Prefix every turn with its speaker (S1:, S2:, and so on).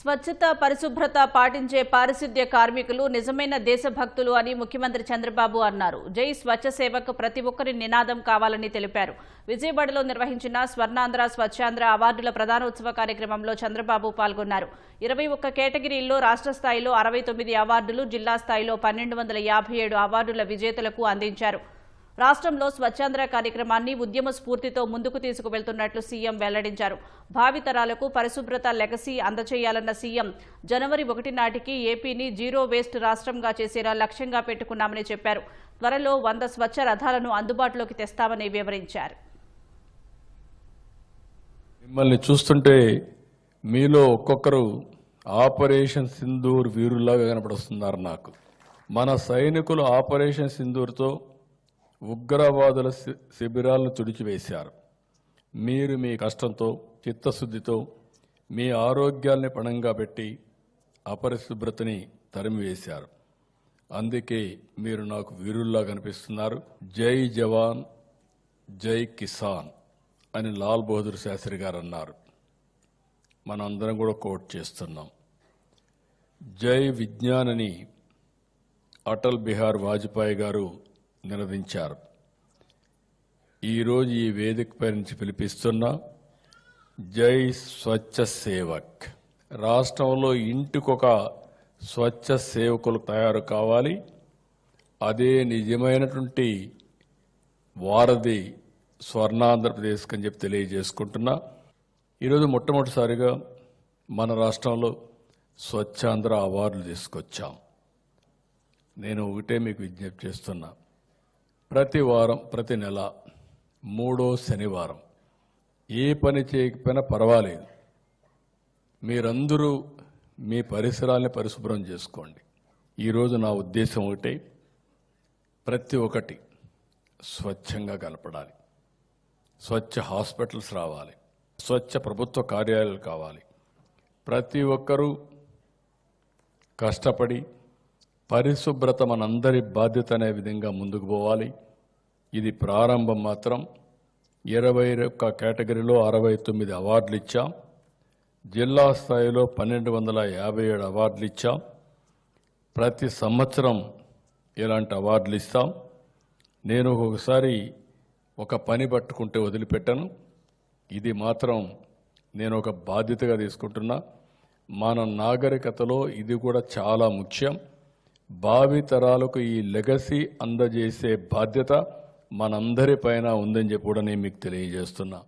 S1: స్వచ్ఛత పరిశుభ్రత పాటించే పారిశుద్ధ్య కార్మికులు నిజమైన దేశభక్తులు అని ముఖ్యమంత్రి చంద్రబాబు అన్నారు. జై స్వచ్ఛ సేవకు ప్రతి ఒక్కరి నినాదం కావాలని తెలిపారు. విజయవాడలో నిర్వహించిన స్వర్ణాంధ్ర స్వచ్ఛాంధ్ర అవార్డుల ప్రధానోత్సవ కార్యక్రమంలో చంద్రబాబు పాల్గొన్నారు. ఇరవై ఒక్క కేటగిరీల్లో రాష్ట్ర స్థాయిలో అరవై తొమ్మిది అవార్డులు జిల్లా స్థాయిలో పన్నెండు వందల యాభై ఏడు అవార్డుల విజేతలకు అందించారు. రాష్ట్రంలో స్వచ్ఛాంధ్ర కార్యక్రమాన్ని ఉద్యమ స్ఫూర్తితో ముందుకు తీసుకువెళ్తున్నట్లు సీఎం వెల్లడించారు. భావితరాలకు పరిశుభ్రత లెగసీ అందజేయాలన్న సీఎం జనవరి ఒకటి నాటికి ఏపీని జీరో వేస్ట్ రాష్ట్రంగా చేసేలా లక్ష్యంగా పెట్టుకున్నామని చెప్పారు. త్వరలో వంద స్వచ్ఛ రథాలను అందుబాటులోకి తెస్తామని వివరించారు.
S2: మిమ్మల్ని చూస్తుంటే మీలో ఒక్కొక్కరు ఆపరేషన్ సింధూర్ వీరుల్లాగా కనపడుస్తున్నారు నాకు. మన సైనికులు ఆపరేషన్ సింధూర్తో ఉగ్రవాదుల శి- శిబిరాలను తుడిచివేశారు. మీరు మీ కష్టంతో చిత్తశుద్ధితో మీ ఆరోగ్యాల్ని పణంగా పెట్టి అపరిశుభ్రతని తరిమివేశారు. అందుకే మీరు నాకు వీరుల్లా కనిపిస్తున్నారు. జై జవాన్ జై కిసాన్ అని లాల్ బహదూర్ శాస్త్రి గారు అన్నారు. మనందరం కూడా కోట్ చేస్తున్నాం. జై విజ్ఞానని అటల్ బిహార్ వాజ్పేయి గారు నిర్వహించారు. ఈరోజు ఈ వేదికపై నుంచి పిలిపిస్తున్నా జై స్వచ్ఛ సేవక్. రాష్ట్రంలో ఇంటికొక స్వచ్ఛ సేవకులు తయారు కావాలి. అదే నిజమైనటువంటి వారధి స్వర్ణాంధ్రప్రదేశ్ అని చెప్పి తెలియజేసుకుంటున్నా. ఈరోజు మొట్టమొదటిసారిగా మన రాష్ట్రంలో స్వచ్ఛాంధ్ర అవార్డులు తీసుకొచ్చాం. నేను ఒకటే మీకు విజ్ఞప్తి చేస్తున్నా. ప్రతి వారం ప్రతి నెల మూడో శనివారం. ఏ పని చేయకపోయినా పర్వాలేదు. మీరందరూ మీ పరిసరాల్ని పరిశుభ్రం చేసుకోండి. ఈరోజు నా ఉద్దేశం ఒకటే ప్రతి ఒక్కటి స్వచ్ఛంగా కలపడాలి స్వచ్ఛ హాస్పిటల్స్ రావాలి. స్వచ్ఛ ప్రభుత్వ కార్యాలయాలు కావాలి. ప్రతి ఒక్కరూ కష్టపడి పరిశుభ్రత మనందరి బాధ్యత అనే విధంగా ముందుకు పోవాలి. ఇది ప్రారంభం మాత్రం. ఇరవై ఒక్క కేటగిరీలో అరవై తొమ్మిది అవార్డులు ఇచ్చాం. జిల్లా స్థాయిలో పన్నెండు వందల యాభై ఏడు అవార్డులు ఇచ్చాం. ప్రతి సంవత్సరం ఇలాంటి అవార్డులు ఇస్తాం. నేను ఒక్కొక్కసారి ఒక పని పట్టుకుంటే వదిలిపెట్టను. ఇది మాత్రం నేను ఒక బాధ్యతగా తీసుకుంటున్నా. మన నాగరికతలో ఇది కూడా చాలా ముఖ్యం. భావి తరాలకు ఈ లెగసీ అందజేసే బాధ్యత మనందరిపైన ఉందని చెప్పి కూడా నేను మీకు తెలియజేస్తున్నా.